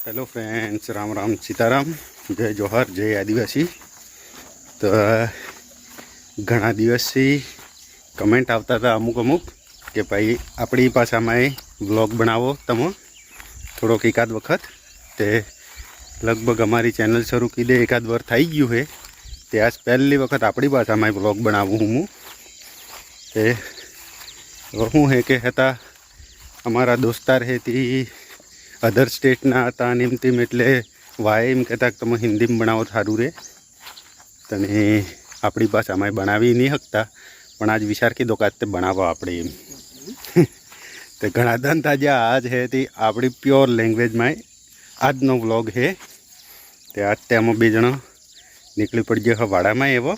Hello friends Ram Ram, Sitaram. જય જોહર, જય આદિવાસી. તો ઘણા દિવસથી કમેન્ટ આવતા હતા અમુક અમુક કે ભાઈ, આપણી ભાષામાં વ્લોગ બનાવો તમે. થોડોક એકાદ વખત. તે લગભગ અમારી ચેનલ શરૂ કીધે એકાદ વાર થઈ ગયું છે તે આજ પહેલી વખત આપણી ભાષામાં વ્લોગ બનાવું હું. તે શું હે કે હતા, અમારા દોસ્તાર છે તે અધર સ્ટેટના હતા અને એમ એટલે વાય એમ કહેતા તમે હિન્દીમાં બનાવો સારું રહે તને આપણી ભાષામાં બનાવી નહીં શકતા, પણ આજ વિચાર કીધો કે આજ તે બનાવો આપણે એમ. તે ઘણા દંત જે આજ છે તે આપણી પ્યોર લેંગ્વેજમાં આજનો વ્લોગ છે તે આજ તે અમે બે જણા નીકળી પડી ગયો વાડામાં એવો.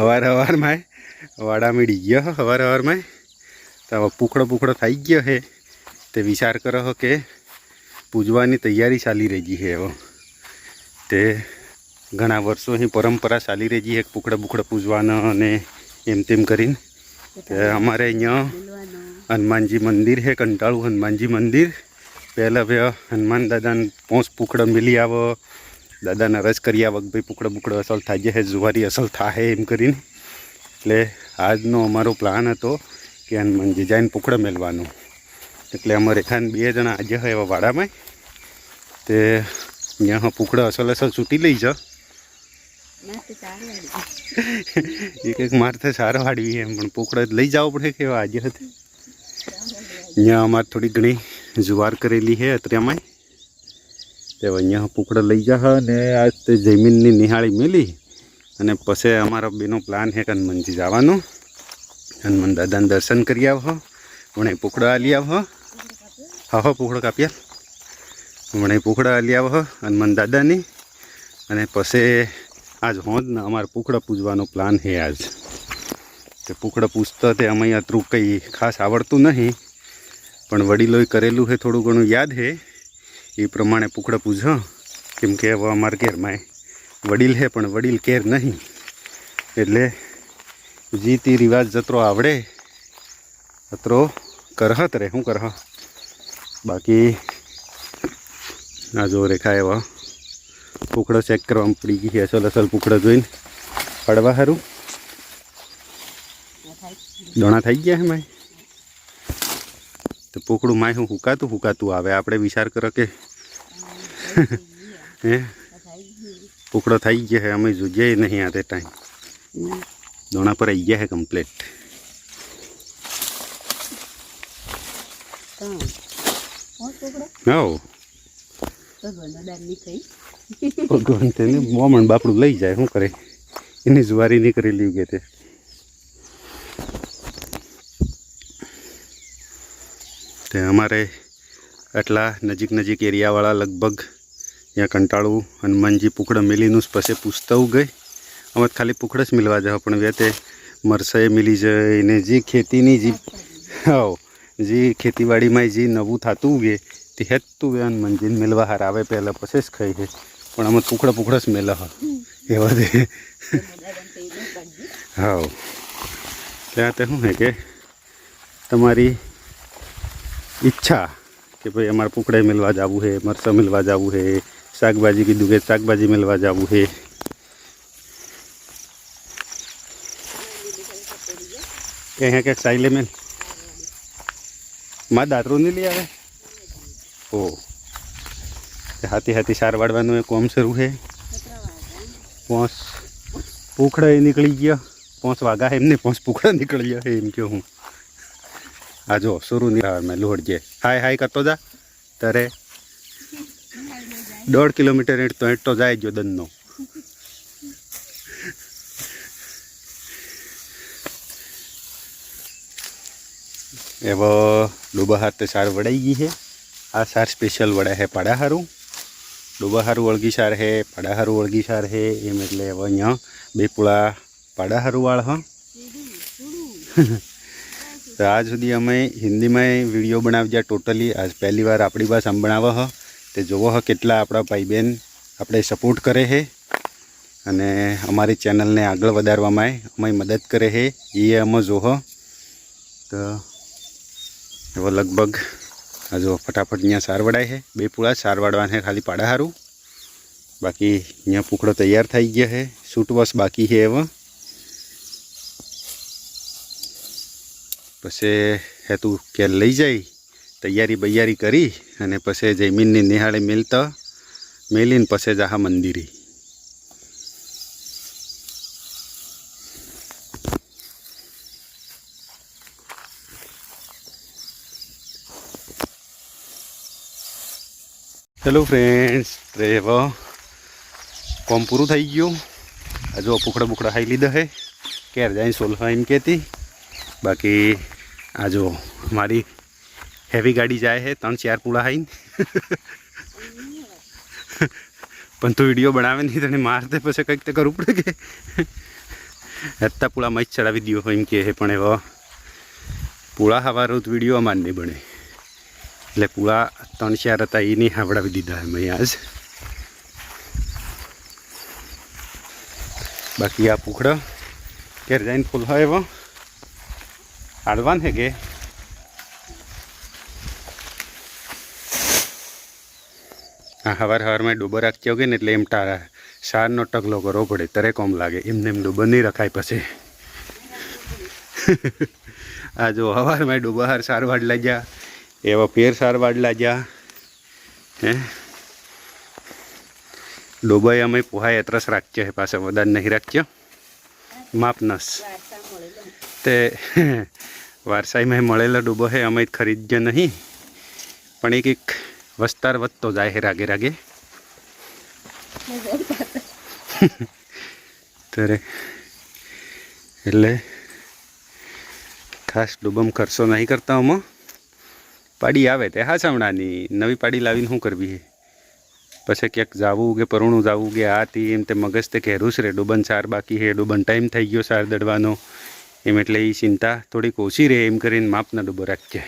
અવાર અવારમાં વાડા મીડી ગયો અવાર અવારમાં તો પૂખડો પૂખડો થઈ ગયો છે તે વિચાર કરો કે પૂજવાની તૈયારી ચાલી રહી છે હવે તે ઘણા વર્ષો અહીં પરંપરા ચાલી રહી છે પૂકડા બુકડા પૂજવાના અને એમ તેમ કરીને. અમારે અહીંયા હનુમાનજી મંદિર છે, કંટાળું હનુમાનજી મંદિર. પહેલાં બે હનુમાન દાદાને પોંચ પૂકડો મિલી આવો. દાદાને રસ કરી આવો કે ભાઈ પૂકડો બુકડો અસલ થાય છે જુવારી અસલ થાય એમ કરીને. એટલે આજનો અમારો પ્લાન હતો કે હનુમાનજી જઈને પૂકડો મેળવાનું એટલે અમે ખાન બે જણા આજે હોય એવા વાડામાં. તે અહીંયા પૂકડા અસલ અસલ છૂટી લઈ જા. એક એક મારથે સારો વાડવી એમ પણ પૂકડા લઈ જવો પડે કે આજે હતી. અહીંયા અમારે થોડી ઘણી જુવાર કરેલી છે અત્રેમાં તે અહીંયા પૂકડા લઈ જા ને આજ તે જમીનની નિહાળી મેલી. અને પછી અમારો બેનો પ્લાન છે હનુમાનજી જવાનો. હનુમાન દાદાને દર્શન કરી આવો વણે પૂકડા આલી આવો હા હો પૂકડો કાપ્યા હમણાં પૂખડા લઈ હ હનુમાન દાદાની. અને પછી આજ હોંજ ને અમારે પૂખડા પૂજવાનો પ્લાન છે આજ. તે પૂખડા પૂજતા તે અમે અત્રું કંઈ ખાસ આવડતું નહીં, પણ વડીલોએ કરેલું છે, થોડું ઘણું યાદ છે. એ પ્રમાણે પૂખડા પૂજ. કેમ કે હવે અમારા ઘેરમાં વડીલ છે, પણ વડીલ કેર નહીં. એટલે જીતી રિવાજ જતરો આવડે, અતરો કરહત રે. શું કરહ? બાકી આ જો રેખા એવા પૂકડો ચેક કરવામાં પડી ગઈ છે. અસલ અસલ પૂકડો જોઈને પડવા સારું દોણા થઈ ગયા હે માય? તો પૂકડું માય હું હુકાતું હુકાતું આવે. આપણે વિચાર કરો કે હે? પૂકડો થઈ ગયો હે. અમે જોઈએ નહીં આ તે ટાઈમ. દોણા પર આવી ગયા હે કમ્પ્લીટ હો ભગવાન તેને મોમણ બાપડું લઈ જાય શું કરે? એની જુવારી નહીં કરી લીધી કે તે? તે અમારે આટલા નજીક નજીક એરિયાવાળા લગભગ ત્યાં કંટાળું હનુમાનજી પુકડા મિલીનું જ પછી પૂછતા ગઈ. અમે ખાલી પુકડા જ મિલવા જાવ પણ વેતે મરસાએ મિલી જાય ને જે ખેતીની જે હા જે ખેતીવાડીમાં જે નવું થતું ઉગે તે હેતું વેન મંજીન મેળવા હાર આવે પહેલાં પછી જ ખાઈ છે પણ અમે ટુકડા પુકડા જ મેલા હા. એવા દે. હા ત્યાં તે શું છે કે તમારી ઈચ્છા કે ભાઈ અમારે પુકડા મેળવા જવું છે મરચાં મેળવા જવું છે શાકભાજી કીધું કે શાકભાજી મેળવા જવું છે કે હે કે સાઈલે મેલ? માં દાતરું નહીં લઈ આવે? ઓ. હાથી હાથી સાર વાળવાનું એ કોમ શરૂ છે. પોંચ પૂખડો એ નીકળી ગયો. પોંચ વાગા એમને પોંચ પૂખડો નીકળી ગયો એમ કહું હું. આ જો, શરૂ નહીં મેં લોહડજે હાય હાય, કરતો જા. તારે દોઢ કિલોમીટર ઈંટ તો જાય ગયો દનનો એવો ડૂબા તો સાર વડાઈ ગઈ છે. આ સાર સ્પેશિયલ વડા છે પાડા હારું ડૂબા હારું વળગી સાર છે, પાડાહારું વળગી સાર છે. એમ એટલે હવે અહીંયા બે પુળા પાડા હારું વાળ હ. તો આજ સુધી અમે હિન્દીમાં વીડિયો બનાવ્યા ટોટલી આજ પહેલી વાર આપણી ભાષામાં બનાવવા હ. તે જોવો હ કેટલા આપણા ભાઈ બહેન આપણે સપોર્ટ કરે છે. અને અમારી ચેનલને આગળ વધારવામાં અમે મદદ કરે છે. એ અમે જોહો તો એવો લગભગ આ જો ફટાફટ અહીંયા સાર વડાય છે બે પૂળા સારવાડવાના ખાલી પાડા સારું બાકી અહીંયા પૂકડો તૈયાર થઈ ગયા છે સૂટ વોશ બાકી છે એવા. પછી હેતુ કે લઈ જાય તૈયારી બૈયારી કરી અને પછી જમીનની નિહાળે મેલતા. મેલીને પછી જાહા મંદિરે. હેલો ફ્રેન્ડ્સ રેવ કોમ પૂરું થઈ ગયું. આ પુખડા બુખડા ખાઈ લીધા હે ક્યારે જાય સોલફા એમ કહેતી. બાકી આ જો મારી હેવી ગાડી જાય હે ત્રણ ચાર પૂળા ખાઈને. પણ તું વીડિયો બનાવે નહીં, તને મારતે પછી કંઈક તો કરવું પડે કે. હેતા પૂળા મચ ચડાવી દો એમ કે પણ એવા પૂળા હવારો વીડિયો અમાર નહીં બને. એટલે પૂળા ત્રણ ચાર હતા એ નહીં હાવડાવી દીધા એમ અહીંયા આજ. બાકી આ પૂખડો ઘેર જઈને ફૂલ હોય એવો. હાડવાન હે કે? હા હવાર હવારમાં ડૂબો રાખજો કે ને, એટલે એમ તારા સારનો ટકલો કરવો પડે. તરે કોમ લાગે. એમને એમ ડૂબો નહીં રખાય પછી. આ જો હવારમાં ડૂબો હાર સાર વાડલા જા એવા પેર સાર વાડલા જ્યાં, હે? ડોબાઈ અમે પોહાય એત્રસ રાખજો હે પાસે વધારે નહીં રાખજો માપનસ તે, વારસાઈમાં મળેલો ડૂબો હે અમે ખરીદજો નહીં. પણ એક એક વસ્તાર વધતો જાય હે રાગે રાગે. ત્યારે, એટલે ખાસ ડૂબમ ખર્ચો નહીં કરતા આમાં પાડી આવે તે હા સામણાની નવી પાડી લાવીને શું કરવી હે? પછી ક્યાંક જાવું કે પરુણું જાવું કે આ તી એમ તે મગજ તે ઘેરું રે. ડૂબન સાર બાકી હે. ડૂબન ટાઈમ થઈ ગયો સાર દડવાનો. એમ એટલે એ ચિંતા થોડીક ઓછી રહે. એમ કરીને માપના ડૂબો રાખજે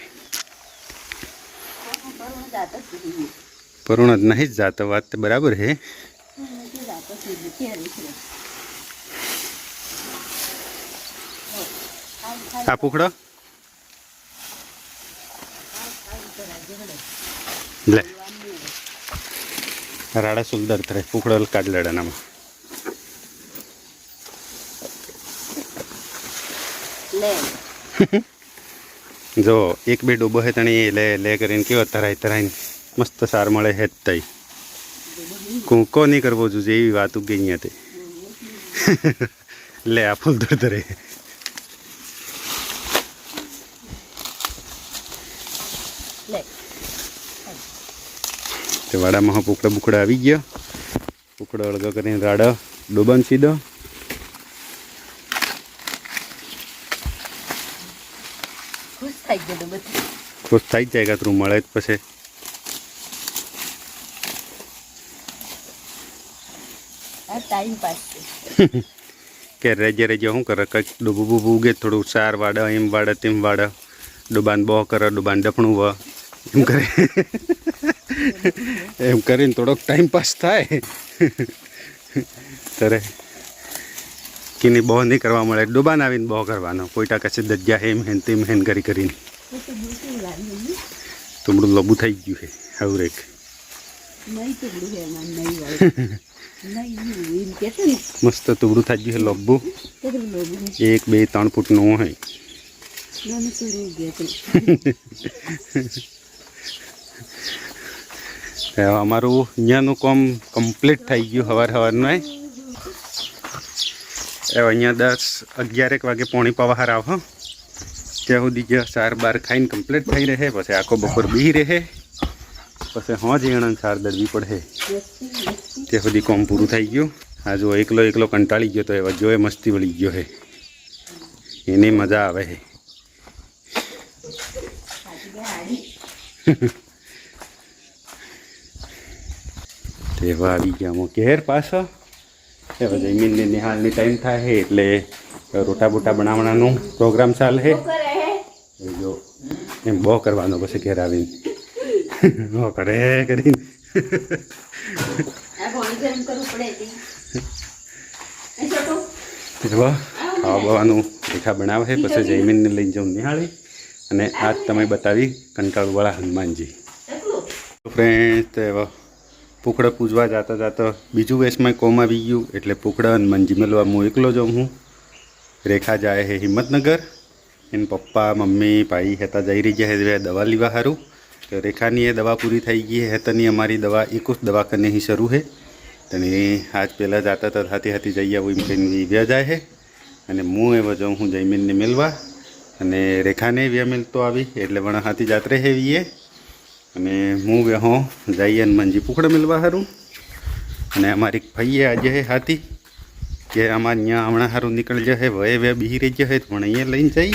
પરુણ જ નહીં જ જાતો વાત બરાબર હે. આ પુખડો? લે. રાડા સુંદર તરે પુખડો કાઢ લડાનામાં જો એક બે ડૂબો હે તણી લે લે કરીને કેવો તરાય તરાઈને મસ્ત સાર મળે હે જ તઈ. કૂંકો નહીં કરવો જોઈએ એવી વાત ઉગી અહીંયા તે લે આ ફૂલ દર તે વાડામાં પોકડા બુકડા આવી ગયા. પોકડા અળગા કરીને રાડા ડોબાન સીધો. ખુશ થઈ જાય કાતરું મળે જ પછી. કે રેજે રેજે શું કરે? કંઈક ડૂબું બૂબું ઉગે થોડું સાર વાડે એમ વાડે તેમ વાડે. ડુબાન બો કરે ડુબાન ડફણું વ એમ કરે. એમ કરીને થોડોક ટાઈમ પાસ થાય. ત્યારે કીની બહુ નહીં કરવા મળે. ડુબાન આવીને બહુ કરવાનો. કોઈ ટાકા કશે દજ્જા હેમ હેન તેમ હેન કરી કરીને તમડું લબુ થઈ ગયું છે આવું રેક. ને. મસ્ત તુબડું થઈ ગયું છે લબ્બુ એક બે ત્રણ ફૂટનું હોય નાનું થોડું ગયા તો હવે અમારું અહીંયાનું કામ કમ્પ્લીટ થઈ ગયું સવાર સવારનું એ અહીંયા દસ અગિયારેક વાગે પોણી પવાહાર આવ ત્યાં સુધી જે સાર બાર ખાઈને કમ્પ્લીટ થઈ રહે પછી આખો બપોર બી રહે પછી હોજ એણન સાર દરવી પડે. ત્યાં સુધી કોમ પૂરું થઈ ગયું. આ જો એકલો એકલો કંટાળી ગયો તો એ જોએ મસ્તી વળી ગયો હે. એની મજા આવે છે તેવા આવી ગયા. અમુક ઘેર પાછો. હવે જમીનની નિહાળની ટાઈમ થાય છે એટલે રોટા બોટા બનાવવાનો પ્રોગ્રામ ચાલે છે. એ જો એમ બહુ કરવાનો પછી ઘેર આવીને. બહુ કરે કરીને. એ ખાવા બાવાનું મીઠા બનાવે છે પછી જમીનને લઈને જાઉં નિહાળી. અને આજ તમે બતાવી કંટાળુવાળા હનુમાનજી. ફ્રેન્ડ તો એવા પુકડા પૂજવા જતા જતા બીજું વેશમાં કોમ આવી ગયું એટલે પૂકડા અને મંજી મળવા હું એકલો જાઉં હું. રેખા જાય હે હિંમતનગર, એને પપ્પા, મમ્મી, ભાઈ હેતા જઈ રહી ગયા હે દવા લેવા સારું તો રેખાની એ દવા પૂરી થઈ ગઈ હેતરની અમારી દવા, એક જ દવાખાને અહીં શરૂ હે. તને આજ પહેલાં જતા હતા હાથી હાથી જઈ આવું એમ કહીને વ્યા જાય હે. અને હું એવો જાઉં હું જયમીનને મેળવા અને રેખાને વ્યા મિલતો આવી એટલે વણા હાથી જાત્રે હે વીએ. અને હું વેહો જઈએ મંજી પુખડ મિલવા સારું અને અમારી ભાઈએ આજે હે હાથી કે આમાં અહીંયા હમણાં સારું નીકળી જશે વય વે બી રહી જશે પણ અહીંયા લઈને જઈ.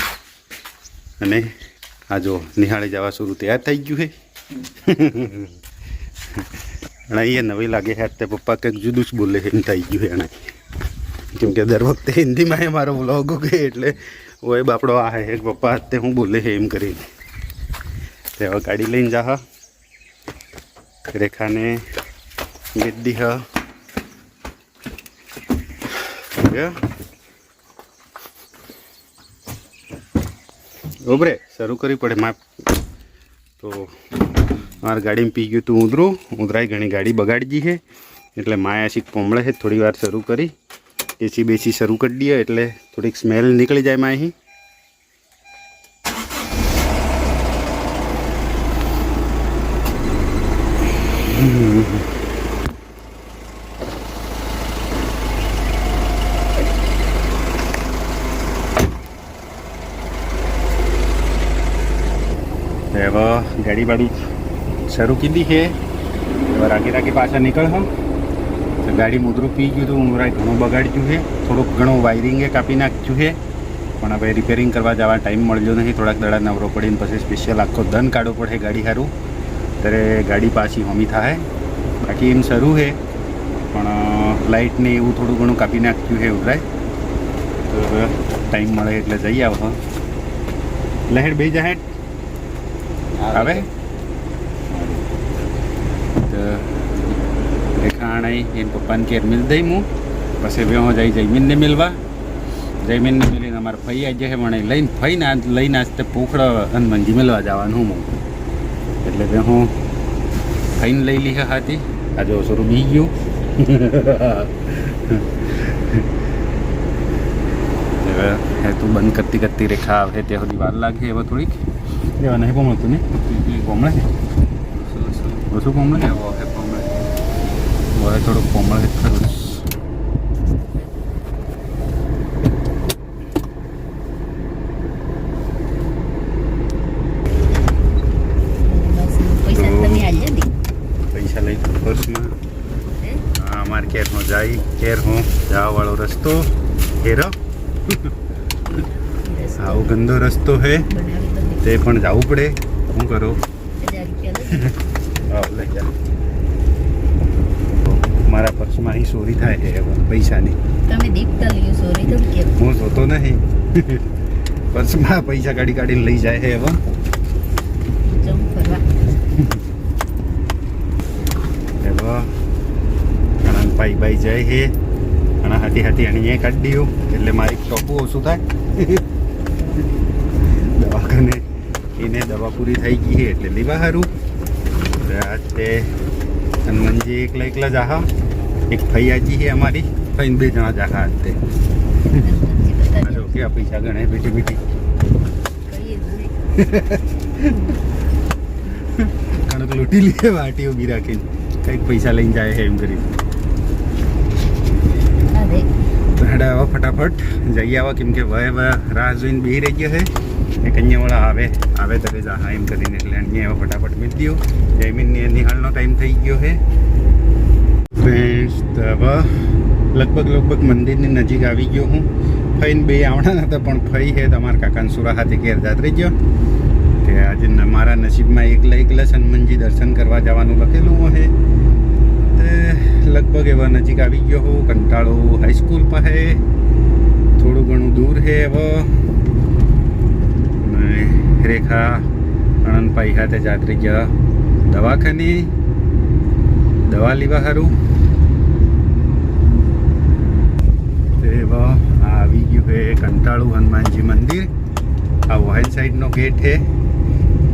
અને આ જો નિહાળે જવા શરૂ તૈયાર થઈ ગયું છે અને અહીંયા નવી લાગે છે તે પપ્પા કંઈક જુદું જ બોલે એમ થઈ ગયું છે એને કેમ કે દર વખતે હિન્દીમાં એ મારો બ્લોગ કે એટલે ઓય બાપડો આ હે, પપ્પા તે હું બોલે છે એમ કરીને. તે હવે ગાડી લઈને જા. રેખાને ગીદ્દી હ. ઉભરે, શરૂ કરવી પડે માપ. તો મારી ગાડીમાં પી ગયું તું ઉધરું ઉધરાઈ ઘણી ગાડી બગાડી છે. એટલે માયા શીખ પોમળે છે. થોડી વાર શરૂ કરી. એસી બેસી શરૂ કરી દઈએ એટલે થોડીક સ્મેલ નીકળી જાય માહી હવે ગાડી બાડી શરૂ કીધી છે. હવે રાગે રાગે પાછા નીકળ તો ગાડી મુદ્રું પી ગયું હતું ઉમરાય ઘણું બગાડ્યું છે. થોડુંક ઘણું વાયરિંગે કાપી નાખ્યું છે. પણ હવે રિપેરિંગ કરવા જવા ટાઈમ મળ્યો નહીં થોડાક દડા નવરો પડીને પછી સ્પેશિયલ આખો દન કાઢવો પડે ગાડી સારું ત્યારે ગાડી પાછી હોમી થાય. બાકી એમ શરૂ છે. પણ લાઇટને એવું થોડું ઘણું કાપી નાખ્યું છે ઉભરાય તો ટાઈમ મળે એટલે જઈ આવો લહેર બે જાહેર આવે? તો રેખાણાઈ એને પપ્પાને ઘેર મિલ દઈ હું પછી વેહો જઈ જયમીનને મિલવા. જયમીનને મિલીને અમારે ફઈ આજે છે મને લઈને ફઈને આજ લઈને આજ તે પોખડો હનુમાનજી મિલવા જવાનું હું એટલે બે હું ફઈને લઈ લી હાથી. આજે ઓસરું બી ગયું. હવે હે તું બંધ કરતી કરતી રેખા આવે ત્યાં સુધી વાર લાગે એવા થોડીક. એવા નહીં પોમળતું ને પોમળે ને ઓછું પોમળે ને હવે થોડુંક પોમળે ખરું પૈસા તમે આલ્યા ને પૈસા લઈ પર્સમાં હા અમારે કેર હું જાય કેર હું જવા વાળો રસ્તો હેરો આવો ગંદો રસ્તો હે બનાવી તો પણ જવું પડે. શું કરો? મારા પર્સમાં અહીં ચોરી થાય છે હવે પૈસાની. તમે દીપતા લ્યો સોરી તો કેમ? હું જોતો નહીં. પર્સમાં પૈસા કાઢી કાઢીને લઈ જાય છે એવા હવે ઘણા ભાઈ ભાઈ જાય છે. ઘણા હાથી હાથી અહીંયા કાઢી દઉં એટલે મારી ટોપું ઓછું થાય. દવાખાને એને દવા પૂરી થઈ ગઈ છે એટલે લેવા સારું રાતે તે હનુમાનજી એકલા એકલા જાહા. એક ફૈયાજી છે અમારી. ફઈને બે જણા જાહા તે. કે પૈસા ગણે બેઠી બેઠી. કણક લૂંટી લે વાટી ઊભી રાખીને. કંઈક પૈસા લઈને જાય છે એમ કરી હેડા આવો ફટાફટ. જઈ આવો કેમ કે વય વય રાહ જોઈને બેહી રહી ગયો છે. એ કન્યાવાળા આવે આવે ત્યારે જા હા એમ કરીને એટલે અહીંયા એવો ફટાફટ મિલ દો જયમીનની નિહાળનો ટાઈમ થઈ ગયો છે. ફ્રેન્ડ્સ હવે લગભગ લગભગ મંદિરની નજીક આવી ગયો હું. ફઈને બે આવણા હતા, પણ ફઈ છે તમારા કાકાને સુરા હાથે ઘેર જાત રહી ગયો. કે આજે મારા નસીબમાં એકલા એકલા જ હનુમાનજી દર્શન કરવા જવાનું લખેલું છે. તે લગભગ એવા નજીક આવી ગયો હું, કંટાળો હાઈસ્કૂલ પાસે. થોડું ઘણું દૂર છે, હવે રેખા આનંદભાઈ સાથે જાત્રી ગયા. દવાખાને, દવા લેવા સારું આવી ગયું છે કંટાળુ હનુમાનજી મંદિર. આ વાઇલ સાઈડનો ગેટ છે.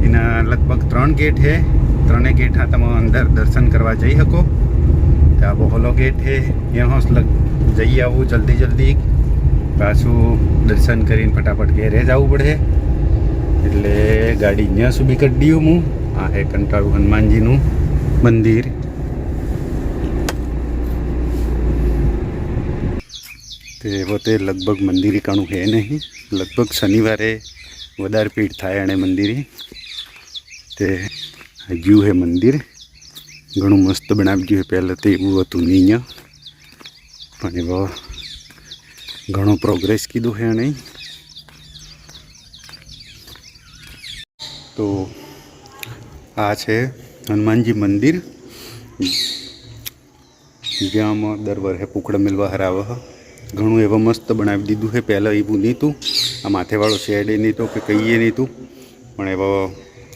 એના લગભગ ત્રણ ગેટ છે. ત્રણે ગેટ હા તમે અંદર દર્શન કરવા જઈ શકો. તો આ બહોલો ગેટ છે. લગ, જઈ આવું જલ્દી જલ્દી. પાછું દર્શન કરીને ફટાફટ ઘેરે જવું પડે. એટલે ગાડી ત્યાં સુધી કરી દઉં હું. આ હે કંટાળું હનુમાનજીનું મંદિર. તે પોતે લગભગ મંદિર કાણું હે નહીં. લગભગ શનિવારે વધારે ભીડ થાય અને મંદિરે. તે હજુ હે મંદિર. ઘણું મસ્ત બનાવી ગયું પહેલાં તો એવું હતું નહીં અહીંયા પણ એવો ઘણો પ્રોગ્રેસ કીધું હે નહીં તો આ છે હનુમાનજી મંદિર. જ્યાં દર વર્ષે પૂકડ મેળવા હરાવે ઘણું એવા મસ્ત બનાવી દીધું છે. પહેલાં એવું નહોતું. આ માથેવાળો શેડ એ નહોતો કે કહીએ નહોતું. પણ એવા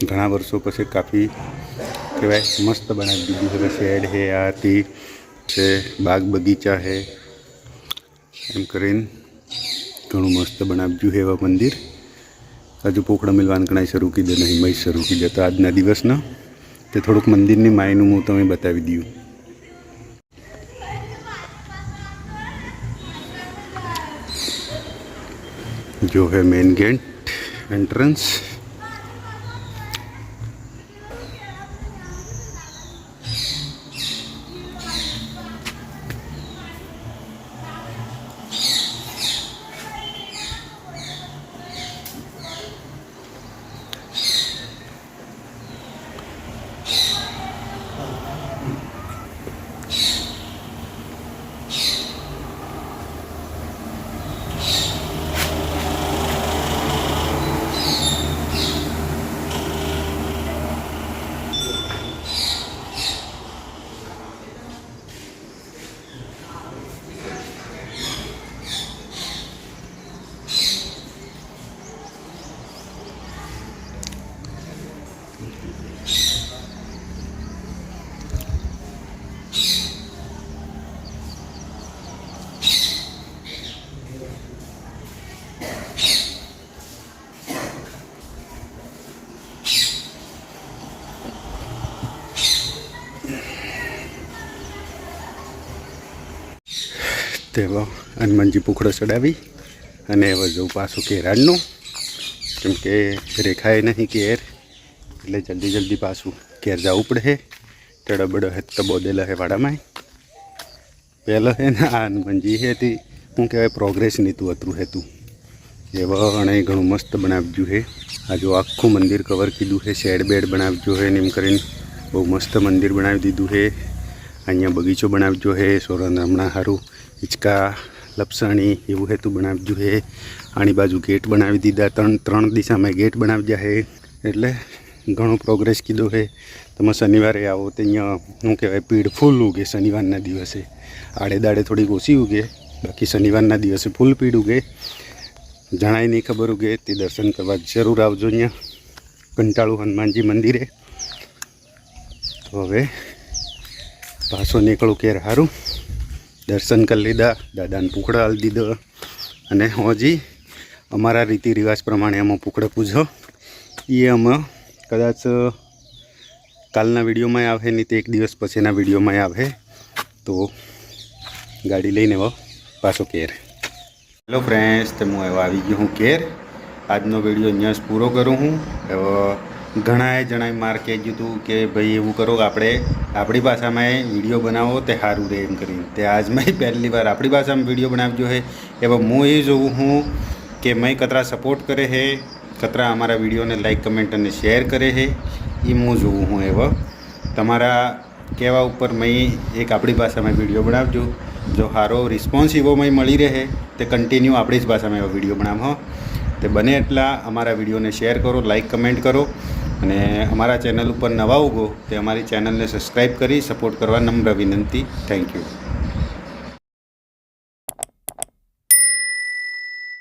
ઘણા વર્ષો પછી કાફી કહેવાય, મસ્ત બનાવી દીધું છે. શેડ છે આ તે છે, બાગ બગીચા છે. એમ કરીને ઘણું મસ્ત બનાવ્યું છે એવા મંદિર. હજુ પોખડા મિલવાન કણાઈ શરૂ કીધે નહીં મય શરૂ કીધે તો આજના દિવસના તે થોડુંક મંદિરની માયનું હું તમે બતાવી દઉં जो है मेन गेट एंट्रेंस તેવા હનુમાનજી પૂખડો ચડાવી અને હવે જવું પાછું કેરાડનું કેમ કે રેખાએ નહીં કેર, એટલે જલ્દી જલ્દી પાછું કેર જવું પડે. ટેડો હે તો બોદેલા હે વાડામાં. પહેલાં હે ને આ હનુમાનજી હે તે, શું કહેવાય પ્રોગ્રેસ નીતું અતરું હેતું એવા અને ઘણું મસ્ત બનાવ્યું છે આ જો આખું મંદિર કવર કીધું છે શેડ બેડ બનાવ્યું છે એમ કરીને. બહુ મસ્ત મંદિર બનાવી દીધું છે અહીંયા બગીચો બનાવ્યો છે સોરન હમણાં સારું હિંચકા, લપસણી એવું હેતુ બનાવી જોઈએ આની બાજુ ગેટ બનાવી દીધા, ત્રણ ત્રણ દિશામાં ગેટ બનાવી દીધા હે એટલે ઘણો પ્રોગ્રેસ કીધો છે. તમે શનિવારે આવો તો અહીંયા, શું કહેવાય પીડ ફૂલ ઉગે શનિવારના દિવસે. આડે દાડે થોડીક ઓછી ઉગે, બાકી શનિવારના દિવસે ફૂલ પીડ ઉગે. જણાય નહીં ખબર ઉગે, તે દર્શન કરવા જરૂર આવજો અહીંયા. કંટાળું હનુમાનજી મંદિરે. તો હવે પાછો નીકળું કેર સારું દર્શન કરી લીધા, દાદાને પૂખડા હાલ દીધો અને હોજી અમારા રીતિ રિવાજ પ્રમાણે અમે પૂખડો પૂજો એ અમે કદાચ કાલના વિડીયોમાં આવે, નહીં તો એક દિવસ પછીના વિડીયોમાં આવે. તો ગાડી લઈને આવો પાછો કેર હેલો ફ્રેન્ડ્સ તો હું હવે આવી ગયો હું કેર આજનો વીડિયો અહીંયા જ પૂરો કરું હું. હવે ઘણાએ જણાએ માર કહેજું હતું કે ભાઈ એવું કરો આપણે આપણી ભાષામાં વીડિયો બનાવો તે સારું રહે એમ કરીને. તે આજ મેં પહેલી વાર આપણી ભાષામાં વીડિયો બનાવજો છે એવા હું એ જોઉં હું કે મેં કતરા સપોર્ટ કરે છે કતરા અમારા વિડીયોને લાઇક કમેન્ટ અને શેર કરે છે એ હું જોઉં હું એવા. તમારા કહેવા ઉપર મેં એક આપણી ભાષામાં વીડિયો બનાવજો. જો સારો રિસ્પોન્સ એવો મેં મળી રહે, તે કન્ટિન્યુ આપણી જ ભાષામાં એવો વીડિયો બનાવો. તે બને એટલા અમારા વિડીયોને શેર કરો લાઇક કમેન્ટ કરો. અને અમારા ચેનલ ઉપર નવા ઉગો તે અમારી ચેનલને સબસ્ક્રાઈબ કરી સપોર્ટ કરવા નમ્ર વિનંતી. Thank you